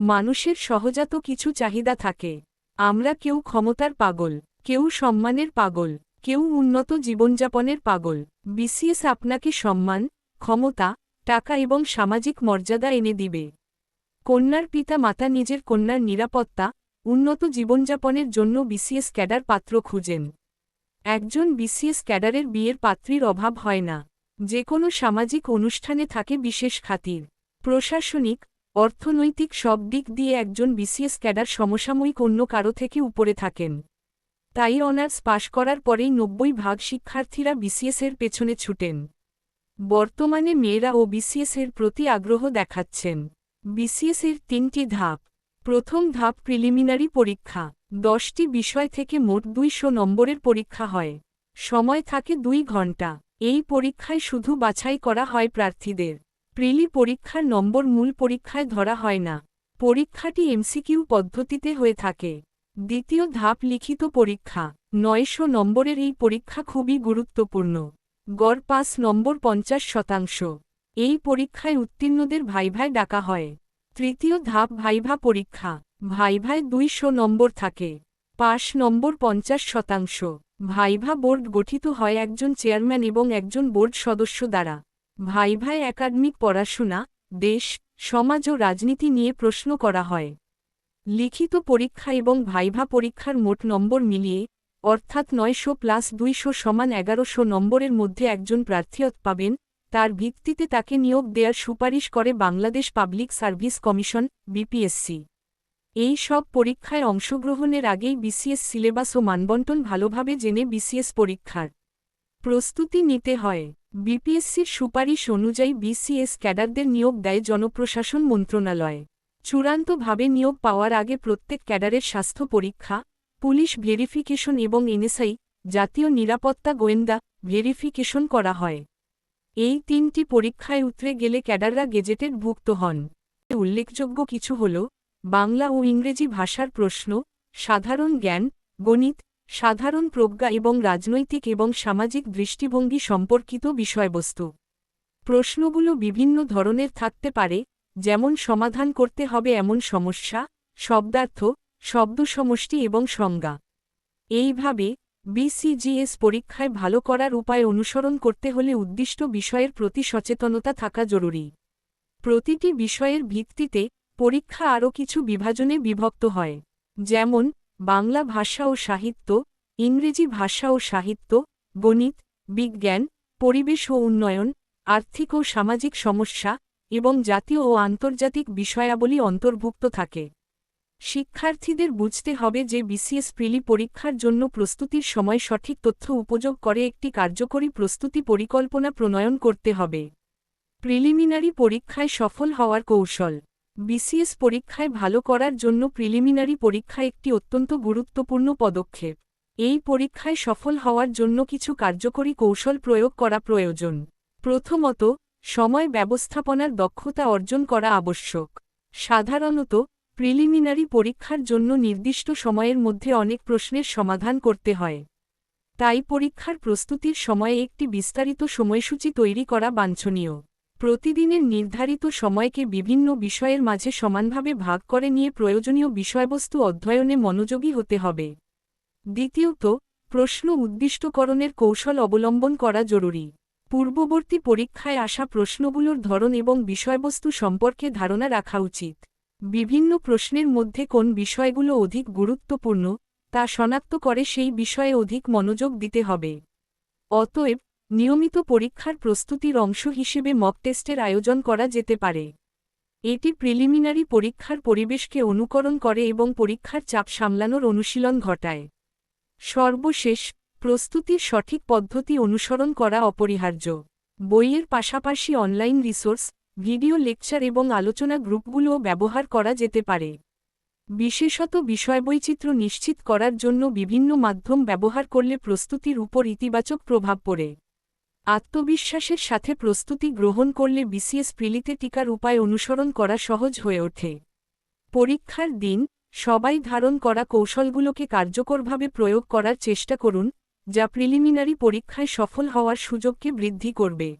মানুষের সহজাত কিছু চাহিদা থাকে। আমরা কেউ ক্ষমতার পাগল, কেউ সম্মানের পাগল, কেউ উন্নত জীবনযাপনের পাগল। বিসিএস আপনাকে সম্মান, ক্ষমতা, টাকা এবং সামাজিক মর্যাদা এনে দিবে। কন্যার পিতা মাতা নিজের কন্যার নিরাপত্তা, উন্নত জীবনযাপনের জন্য বিসিএস ক্যাডার পাত্র খুঁজেন। একজন বিসিএস ক্যাডারের বিয়ের পাত্রীর অভাব হয় না। যে কোনো সামাজিক অনুষ্ঠানে থাকে বিশেষ খাতির। প্রশাসনিক অর্থনৈতিক সব দিক দিয়ে একজন বিসিএস ক্যাডার সমসাময়িক অন্য কারও থেকে উপরে থাকেন। তাই অনার্স পাশ করার পরেই নব্বই ভাগ শিক্ষার্থীরা বিসিএসের পেছনে ছুটেন। বর্তমানে মেয়েরা ও বিসিএসের প্রতি আগ্রহ দেখাচ্ছেন। বিসিএসের তিনটি ধাপ। প্রথম ধাপ প্রিলিমিনারি পরীক্ষা। দশটি বিষয় থেকে মোট দুইশো নম্বরের পরীক্ষা হয়। সময় থাকে দুই ঘণ্টা। এই পরীক্ষায় শুধু বাছাই করা হয় প্রার্থীদের। প্রিলি পরীক্ষার নম্বর মূল পরীক্ষায় ধরা হয় না। পরীক্ষাটি এমসিকিউ পদ্ধতিতে হয়ে থাকে। দ্বিতীয় ধাপ লিখিত পরীক্ষা। নয়শো নম্বরের এই পরীক্ষা খুবই গুরুত্বপূর্ণ। গড় পাঁচ নম্বর পঞ্চাশ শতাংশ। এই পরীক্ষায় উত্তীর্ণদের ভাইভায় ডাকা হয়। তৃতীয় ধাপ ভাইভা পরীক্ষা। ভাইভায় দুইশো নম্বর থাকে। পাশ নম্বর পঞ্চাশ শতাংশ। ভাইভা বোর্ড গঠিত হয় একজন চেয়ারম্যান এবং একজন বোর্ড সদস্য দ্বারা। ভাইভায় একাডেমিক পড়াশোনা, দেশ, সমাজ ও রাজনীতি নিয়ে প্রশ্ন করা হয়। লিখিত পরীক্ষা এবং ভাইভা পরীক্ষার মোট নম্বর মিলিয়ে, অর্থাৎ নয়শো প্লাস দুইশো সমান এগারোশো নম্বরের মধ্যে একজন প্রার্থীয়ত পাবেন, তার ভিত্তিতে তাকে নিয়োগ দেওয়ার সুপারিশ করে Bangladesh public service commission, BPSC. এই সব পরীক্ষায় অংশগ্রহণের আগেই বিসিএস সিলেবাস ও মানবন্টন ভালোভাবে জেনে বিসিএস পরীক্ষার প্রস্তুতি নিতে হয়। বিপিএসসির সুপারিশ অনুযায়ী বিসিএস ক্যাডারদের নিয়োগ দেয় জনপ্রশাসন মন্ত্রণালয়। চূড়ান্তভাবে নিয়োগ পাওয়ার আগে প্রত্যেক ক্যাডারের স্বাস্থ্য পরীক্ষা, পুলিশ ভেরিফিকেশন এবং এনএসআই, জাতীয় নিরাপত্তা গোয়েন্দা ভেরিফিকেশন করা হয়। এই তিনটি পরীক্ষায় উতরে গেলে ক্যাডাররা গেজেটের ভুক্ত হন। উল্লেখযোগ্য কিছু হল, বাংলা ও ইংরেজি ভাষার প্রশ্ন, সাধারণ জ্ঞান, গণিত সাধারণ প্রজ্ঞা এবং রাজনৈতিক এবং সামাজিক দৃষ্টিভঙ্গি সম্পর্কিত বিষয়বস্তু। প্রশ্নগুলো বিভিন্ন ধরনের থাকতে পারে, যেমন সমাধান করতে হবে এমন সমস্যা, শব্দার্থ, শব্দসমষ্টি এবং সংজ্ঞা। এইভাবে বিসিজিএস পরীক্ষায় ভালো করার উপায় অনুসরণ করতে হলে উদ্দিষ্ট বিষয়ের প্রতি সচেতনতা থাকা জরুরি। প্রতিটি বিষয়ের ভিত্তিতে পরীক্ষা আরও কিছু বিভাজনে বিভক্ত হয়। যেমন বাংলা ভাষা ও সাহিত্য, ইংরেজি ভাষা ও সাহিত্য, গণিত, বিজ্ঞান, পরিবেশ ও উন্নয়ন, আর্থিক ও সামাজিক সমস্যা এবং জাতীয় ও আন্তর্জাতিক বিষয়াবলী অন্তর্ভুক্ত থাকে। শিক্ষার্থীদের বুঝতে হবে যে বিসিএস প্রিলি পরীক্ষার জন্য প্রস্তুতির সময় সঠিক তথ্য উপযোগ করে একটি কার্যকরী প্রস্তুতি পরিকল্পনা প্রণয়ন করতে হবে। প্রিলিমিনারি পরীক্ষায় সফল হওয়ার কৌশল বিসিএস পরীক্ষায় ভালো করার জন্য প্রিলিমিনারি পরীক্ষা একটি অত্যন্ত গুরুত্বপূর্ণ পদক্ষেপ। এই পরীক্ষায় সফল হওয়ার জন্য কিছু কার্যকরী কৌশল প্রয়োগ করা প্রয়োজন। প্রথমত, সময় ব্যবস্থাপনার দক্ষতা অর্জন করা আবশ্যক। সাধারণত, প্রিলিমিনারি পরীক্ষার জন্য নির্দিষ্ট সময়ের মধ্যে অনেক প্রশ্নের সমাধান করতে হয়। তাই পরীক্ষার প্রস্তুতির সময়ে একটি বিস্তারিত সময়সূচি তৈরি করা বাঞ্ছনীয়। প্রতিদিনের নির্ধারিত সময়কে বিভিন্ন বিষয়ের মাঝে সমানভাবে ভাগ করে নিয়ে প্রয়োজনীয় বিষয়বস্তু অধ্যয়নে মনোযোগী হতে হবে। দ্বিতীয়ত, প্রশ্ন উদ্দিষ্টকরণের কৌশল অবলম্বন করা জরুরি। পূর্ববর্তী পরীক্ষায় আসা প্রশ্নগুলোর ধরন এবং বিষয়বস্তু সম্পর্কে ধারণা রাখা উচিত। বিভিন্ন প্রশ্নের মধ্যে কোন বিষয়গুলো অধিক গুরুত্বপূর্ণ, তা শনাক্ত করে সেই বিষয়ে অধিক মনোযোগ দিতে হবে। অতএব নিয়মিত পরীক্ষার প্রস্তুতির অংশ হিসেবে মক টেস্টের আয়োজন করা যেতে পারে। এটি প্রিলিমিনারি পরীক্ষার পরিবেশকে অনুকরণ করে এবং পরীক্ষার চাপ সামলানোর অনুশীলন ঘটায়। সর্বশেষ, প্রস্তুতির সঠিক পদ্ধতি অনুসরণ করা অপরিহার্য। বইয়ের পাশাপাশি অনলাইন রিসোর্স, ভিডিও লেকচার এবং আলোচনা গ্রুপগুলোও ব্যবহার করা যেতে পারে। বিশেষত বিষয়বৈচিত্র্য নিশ্চিত করার জন্য বিভিন্ন মাধ্যম ব্যবহার করলে প্রস্তুতির উপর ইতিবাচক প্রভাব পড়ে। আত্মবিশ্বাসের সাথে প্রস্তুতি গ্রহণ করলে বিসিএস প্রিলিতে টিকার উপায় অনুসরণ করা সহজ হয়ে ওঠে। পরীক্ষার দিন, সবাই ধারণ করা কৌশলগুলোকে কার্যকরভাবে প্রয়োগ করার চেষ্টা করুন, যা প্রিলিমিনারি পরীক্ষায় সফল হওয়ার সুযোগকে বৃদ্ধি করবে।